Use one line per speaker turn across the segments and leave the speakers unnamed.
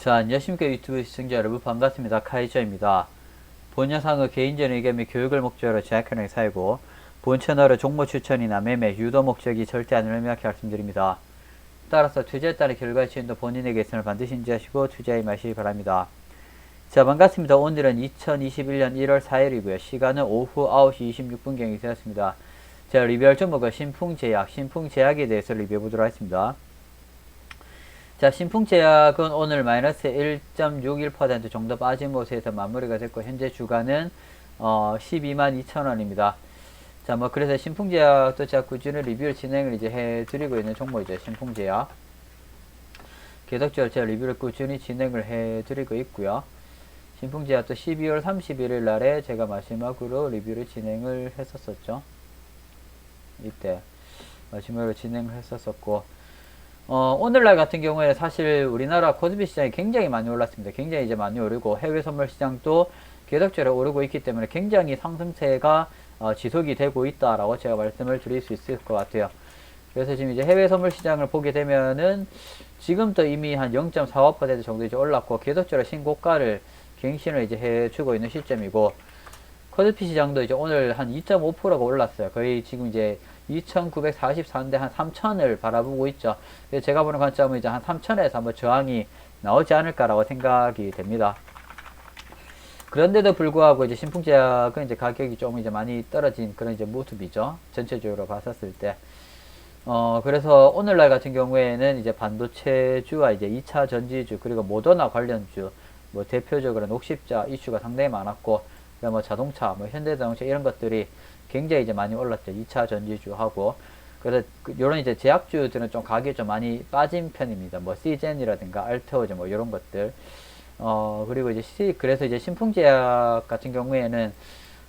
자, 안녕하십니까 유튜브 시청자 여러분 반갑습니다. 카이저입니다. 본 영상은 개인적인 의견 및 교육을 목적으로 제작하는 사이고 본 채널의 종목 추천이나 매매, 유도 목적이 절대 아님을 명확히 말씀드립니다. 따라서 투자에 따른 결과 지인도 본인에게 있음을 반드시 인지하시고 투자에 마시기 바랍니다. 자, 반갑습니다. 오늘은 2021년 1월 4일이고요. 시간은 오후 9시 26분경이 되었습니다. 자, 리뷰할 종목은 신풍제약, 신풍제약에 대해서 리뷰해 보도록 하겠습니다. 자, 신풍제약은 오늘 마이너스 1.61% 정도 빠진 모습에서 마무리가 됐고, 현재 주가는 어, 12만 2천원입니다. 자, 뭐, 그래서 신풍제약도 제가 꾸준히 리뷰를 진행을 이제 해드리고 있는 종목이죠. 신풍제약. 계속적으로 제가 리뷰를 꾸준히 진행을 해드리고 있고요. 신풍제약도 12월 31일 날에 제가 마지막으로 리뷰를 진행을 했었었죠. 이때 마지막으로 진행을 했었었고, 어, 오늘날 같은 경우에 사실 우리나라 코스피 시장이 굉장히 많이 올랐습니다. 굉장히 이제 많이 오르고 해외 선물 시장도 계속적으로 오르고 있기 때문에 굉장히 상승세가 어, 지속이 되고 있다라고 제가 말씀을 드릴 수 있을 것 같아요. 그래서 지금 이제 해외 선물 시장을 보게 되면은 지금도 이미 한 0.45% 정도 이제 올랐고 계속적으로 신고가를 갱신을 이제 해주고 있는 시점이고 코스피 시장도 이제 오늘 한 2.5%가 올랐어요. 거의 지금 이제 2,944인데 한 3,000을 바라보고 있죠. 그래서 제가 보는 관점은 이제 한 3,000에서 한번 저항이 나오지 않을까라고 생각이 됩니다. 그런데도 불구하고 이제 신풍제약은 이제 가격이 좀 이제 많이 떨어진 그런 이제 모습이죠. 전체적으로 봤었을 때. 어, 그래서 오늘날 같은 경우에는 이제 반도체주와 이제 2차 전지주 그리고 모더나 관련주 뭐 대표적으로 녹십자 이슈가 상당히 많았고 그다음 뭐 자동차 뭐 현대자동차 이런 것들이 굉장히 이제 많이 올랐죠. 2차 전지주하고 그래서 그 요런 이제 제약주들은 좀 가격이 좀 많이 빠진 편입니다. 뭐 시젠이라든가 알테오제 뭐 이런 것들 어, 그리고 이제 시, 그래서 이제 신풍제약 같은 경우에는,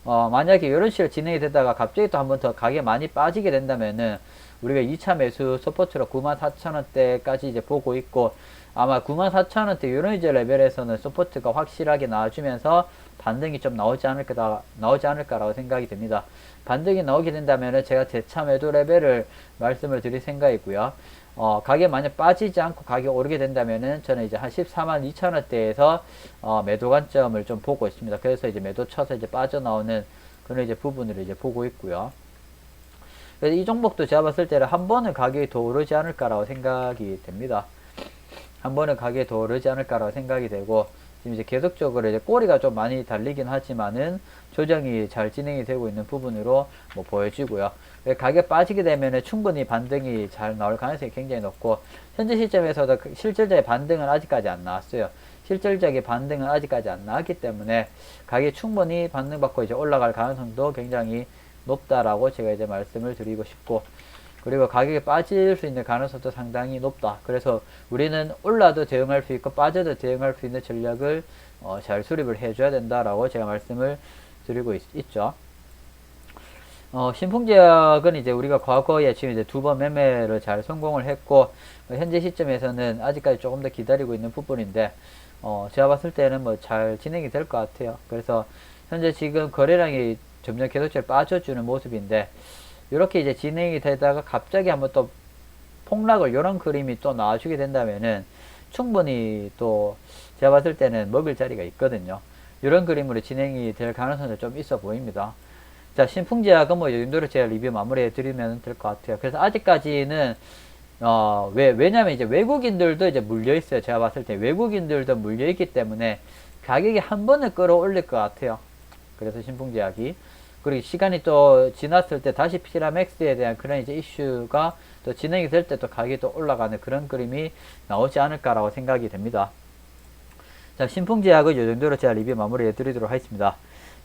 어, 만약에 이런 식으로 진행이 되다가 갑자기 또 한 번 더 가격이 많이 빠지게 된다면은, 우리가 2차 매수 서포트로 94,000원대까지 이제 보고 있고, 아마 94,000원대 이런 이제 레벨에서는 서포트가 확실하게 나와주면서 반등이 좀 나오지 않을까, 나오지 않을까라고 생각이 됩니다. 반등이 나오게 된다면은 제가 재차 매도 레벨을 말씀을 드릴 생각이고요. 어, 가격 만약 빠지지 않고 가격 오르게 된다면은 저는 이제 한 14만 2천 원대에서 어, 매도 관점을 좀 보고 있습니다. 그래서 이제 매도 쳐서 이제 빠져나오는 그런 이제 부분을 이제 보고 있고요. 그래서 이 종목도 제가 봤을 때는 한 번은 가격이 더 오르지 않을까라고 생각이 됩니다. 한 번은 가격이 더 오르지 않을까라고 생각이 되고 지금 이제 계속적으로 이제 꼬리가 좀 많이 달리긴 하지만은 조정이 잘 진행이 되고 있는 부분으로 뭐 보여지고요. 가격 빠지게 되면은 충분히 반등이 잘 나올 가능성이 굉장히 높고 현재 시점에서도 그 실질적인 반등은 아직까지 안 나왔어요. 실질적인 반등은 아직까지 안 나왔기 때문에 가격이 충분히 반등받고 이제 올라갈 가능성도 굉장히 높다라고 제가 이제 말씀을 드리고 싶고 그리고 가격이 빠질 수 있는 가능성도 상당히 높다. 그래서 우리는 올라도 대응할 수 있고 빠져도 대응할 수 있는 전략을 어, 잘 수립을 해줘야 된다라고 제가 말씀을 드리고 있, 죠 어, 신풍제약은 이제 우리가 과거에 지금 이제 두 번 매매를 잘 성공을 했고 어, 현재 시점에서는 아직까지 조금 더 기다리고 있는 부분인데 어, 제가 봤을 때는 뭐 잘 진행이 될 것 같아요. 그래서 현재 지금 거래량이 점점 계속적으로 빠져주는 모습인데 이렇게 이제 진행이 되다가 갑자기 한번 또 폭락을 이런 그림이 또 나와주게 된다면은 충분히 또 제가 봤을 때는 먹을 자리가 있거든요. 이런 그림으로 진행이 될 가능성도 좀 있어 보입니다. 자, 신풍제약은 뭐, 이 정도로 제가 리뷰 마무리해 드리면 될 것 같아요. 그래서 아직까지는, 어, 왜, 왜냐면 이제 외국인들도 이제 물려 있어요. 제가 봤을 때 외국인들도 물려 있기 때문에 가격이 한 번에 끌어올릴 것 같아요. 그래서 신풍제약이. 그리고 시간이 또 지났을 때 다시 피라맥스에 대한 그런 이제 이슈가 또 진행이 될 때 또 가격이 또 올라가는 그런 그림이 나오지 않을까라고 생각이 됩니다. 자, 신풍제약은 이 정도로 제가 리뷰 마무리해 드리도록 하겠습니다.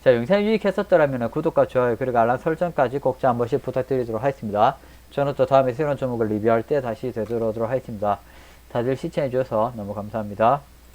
자, 영상이 유익했었더라면 구독과 좋아요 그리고 알람 설정까지 꼭한 번씩 부탁드리도록 하겠습니다. 저는 또 다음에 새로운 종목을 리뷰할 때 다시 되돌아오도록 하겠습니다. 다들 시청해 주셔서 너무 감사합니다.